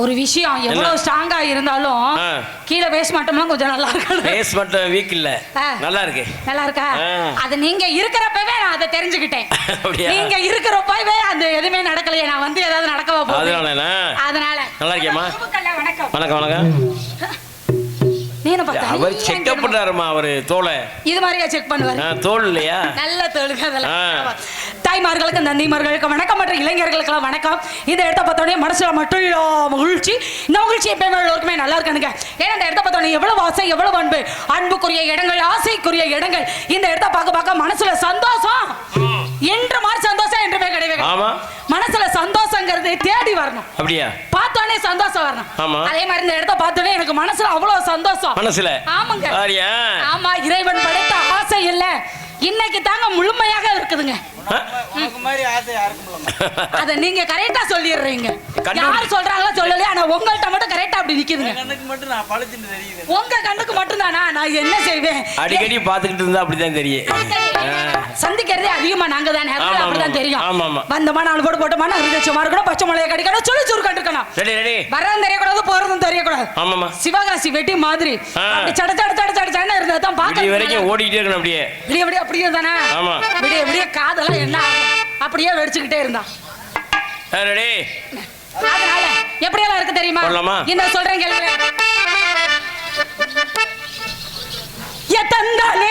ஒரு விஷயம் எவ்வளவு ஸ்ட்ராங்கா இருந்தாலும். கீழே வேஸ்ட் மாட்டோம்லாம் கொஞ்சம் நல்லா இருக்கணும். பேஸ் மட்டும் வீக் இல்ல. நல்லா இருக்கு. நல்லா இருக்கா. அது நீங்க இருக்கிறப்பவே நான் அதை தெரிஞ்சுக்கிட்டேன்? நீங்க இருக்கிறப்பவே அந்த எதுவுமே நடக்கலையே. நான் வந்து ஏதாவது நடக்கவா அதனாலண்ணா அதனால நல்லா? குமுக்கல்ல வணக்கம். வணக்கம் வணக்கம். அவர் பண்றாருமா அவரு தோலை. இது மாதிரியா செக் பண்ணுவாரு? தோல் இல்லையா? நல்ல அதெல்லாம். தாய்மார்களுக்கு நந்திமார்களுக்கு வணக்கம் மற்ற இளைஞர்களுக்கெல்லாம் வணக்கம். இந்த இடத்த பார்த்தோன்னே மனசுல மட்டும் மகிழ்ச்சி. இந்த மகிழ்ச்சி எப்பயுமே எல்லோருக்குமே நல்லா இருக்கணுங்க ஏன்னா இந்த இடத்த பார்த்தோன்னே எவ்வளவு ஆசை எவ்வளவு அன்பு. அன்புக்குரிய இடங்கள் ஆசைக்குரிய இடங்கள். இந்த இடத்த பார்க்க பார்க்க மனசுல சந்தோஷம். என்ற மாதிரி சந்தோஷம் என்றுமே கிடையாது. ஆமா. மனசுல சந்தோஷங்கிறது தேடி வரணும். அப்படியா? சந்தோஷம் வரணும். ஆமா. அதே மாதிரி இந்த இடத்த பார்த்தோன்னே எனக்கு மனசுல அவ்வளவு சந்தோஷம். மனசுல? ஆமாங்க. சரியா ஆமா இறைவன் படைத்த ஆசை இல்ல. இன்னைக்கு தாங்க முழுமையாக இருக்குதுங்க. அத நீங்க கரெக்டா சொல்லிடுறீங்க. யார் சொல்றாங்களோ சொல்லலையா ஆனா உங்கள்ட்ட மட்டும் கரெக்டா அப்படி நிக்குதுங்க. உங்க கண்ணுக்கு மட்டும் தானா நான் என்ன செய்வேன்? அடிக்கடி பாத்துக்கிட்டு இருந்தா அப்படிதான் தெரியும். சந்திக்கிறதே அதிகமா நாங்க தானே அப்படிதான் தெரியும். வந்தமா நாலு போட்டு போட்டோமா ஹிருதட்சமா இருக்கணும் பச்சை மிளகா கடிக்கணும் சொல்லி சுரு கண்டிருக்கணும் ரெடி ரெடி. வர்றதும் தெரியக்கூடாது போறதும் தெரியக்கூடாது. ஆமாமா சிவகாசி வெட்டி மாதிரி. அப்படி சட சட சட சட சடன்னு இருந்தா தான் பாக்க வரைக்கும் ஓடிக்கிட்டே இருக்கணும் அப்படியே. விடிய விடிய அப்படியே தானே? ஆமா. விடிய விடிய காதெல்லாம் என்ன அப்படியே வெடிச்சுக்கிட்டே இருந்தான் ரெடி. அதனால எப்படியெல்லாம் இருக்கு தெரியுமா? இந்த சொல்றேன் கேளுங்க எத்தந்தானே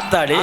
ஆத்தாடி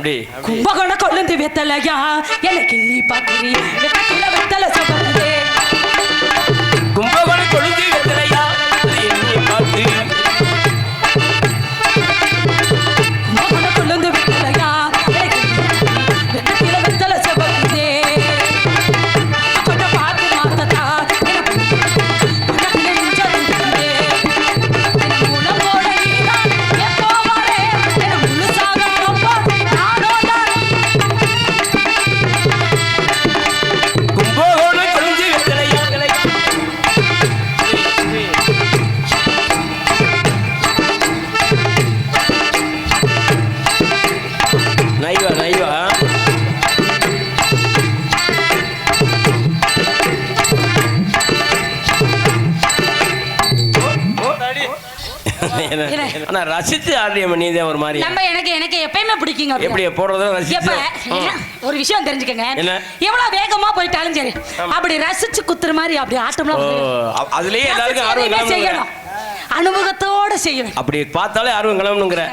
அப்படி. கும்பகோண கொள்ளுந்து வெத்தலையா? எனக்கு நீ பாக்குறி வெத்தல வெத்தல சபதே ஆனா ரசித்து ஆடிய நீ தான் ஒரு மாதிரி. நம்ம எனக்கு எனக்கு எப்பயுமே பிடிக்குங்க. எப்படி போடுறதும் ரசித்து ஒரு விஷயம் தெரிஞ்சுக்கங்க. என்ன? எவ்வளவு வேகமா போயிட்டாலும் சரி அப்படி ரசிச்சு குத்துற மாதிரி அப்படி ஆட்டம்லாம் அதுலயே எல்லாருக்கும் ஆர்வம் செய்யணும். அனுபவத்தோட செய்யணும். அப்படி பார்த்தாலே ஆர்வம் கிளம்பணுங்கிற.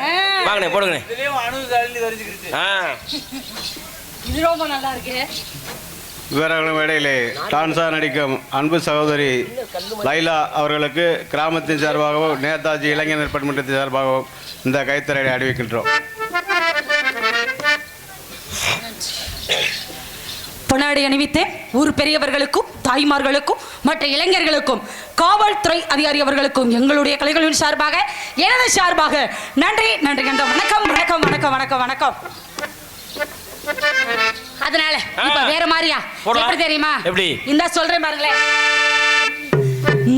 வாங்கண்ணே போடுங்கண்ணே. இதுலயும் தெரிஞ்சுக்கிடுச்சு ஆ இது ரொம்ப நல்லா இருக்கு. விவரங்களும் இடையிலே டான்ஸா நடிக்கும் அன்பு சகோதரி லைலா அவர்களுக்கு கிராமத்தின் சார்பாகவும் நேதாஜி இளைஞர் நற்பண்மன்றத்தின் சார்பாகவும் இந்த கைத்தறையை அறிவிக்கின்றோம். பொன்னாடி அணிவித்தேன் ஊர் பெரியவர்களுக்கும் தாய்மார்களுக்கும் மற்ற இளைஞர்களுக்கும் காவல்துறை அதிகாரி அவர்களுக்கும் எங்களுடைய கலைகளின் சார்பாக எனது சார்பாக நன்றி நன்றி என்ற வணக்கம் வணக்கம் வணக்கம் வணக்கம் வணக்கம். இப்ப. வேற மாதிரியா. எப்படி தெரியுமா எப்படி? இந்த சொல்றேன் பாருங்களேன்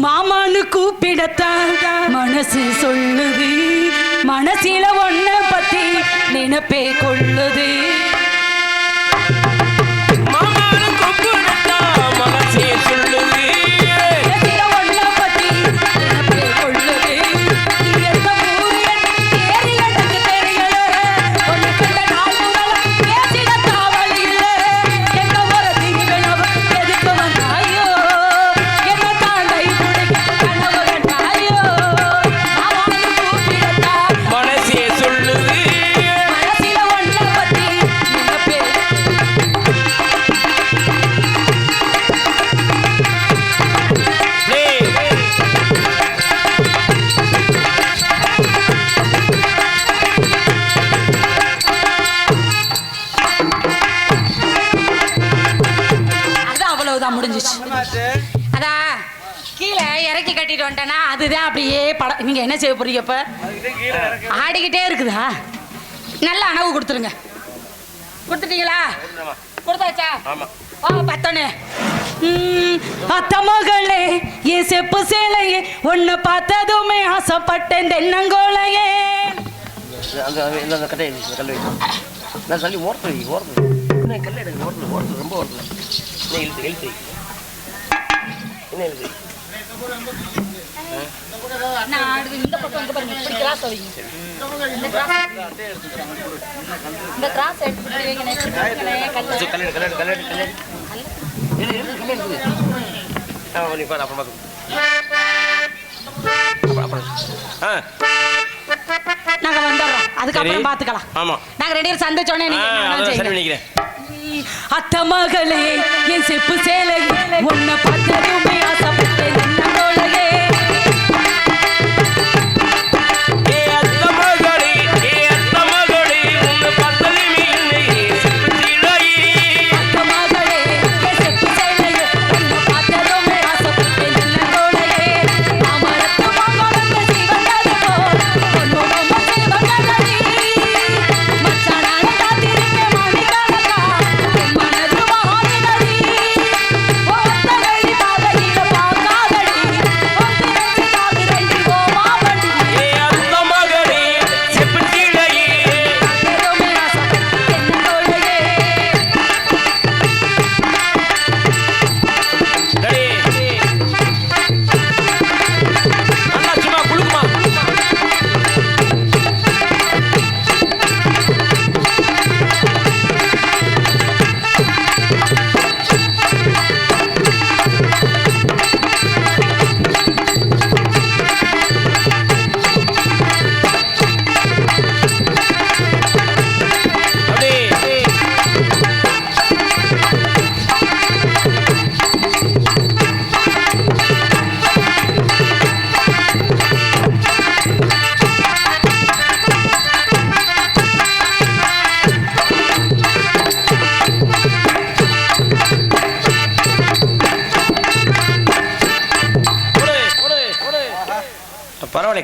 மாமான்னு கூப்பிடத்தான் மனசு சொல்லுது மனசில ஒன்ன பத்தி நினைப்பே கொள்ளுது அதான் கீழே இறக்கி கட்டிட்டு வந்துட்டேன்னா அதுதான் அப்படியே படம் நீங்க என்ன செய்ய போறீங்க இப்ப. ஆடிக்கிட்டே இருக்குதா? நல்ல அணவு கொடுத்துருங்க. கொடுத்துட்டீங்களா? கொடுத்தாச்சா? ஆமா. ஓ பத்தனே. அத்த மகளே என் செப்பு சேலையே உன்னை பார்த்ததுமே ஆசைப்பட்டேன் தென்னங்கோலையே. நான் தள்ளி ஓரத்தில் வை ஓரத்தில் ரொம்ப ஓரத்தில். இன்னும் இழுத்து நான் அடுத்து இந்த பக்கம் இங்க பாருங்க இப்படி கிராஸ் கிராஸ் எடுத்து அப்புறம் ஆ நாங்க வந்துடுறோம் அதுக்கப்புறம். பாத்துக்கலாம் ஆமா நாங்க ரெண்டு பேரும் சந்திச்சோடனே நீங்க என்ன அத்த மகளே என் செப்பு சேலை உன்னை பார்த்ததுமே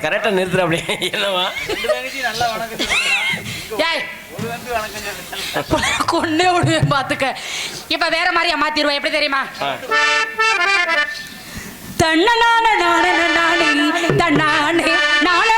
பரவாயில்ல கரெக்டா நிறுத்துற அப்படியே. என்னவா நல்லா வணக்கம் கொன்னே விடுவேன் பாத்துக்க. இப்ப வேற மாதிரியா மாத்திருவேன் எப்படி தெரியுமா? தன்னனான நானே தன்னானே நானே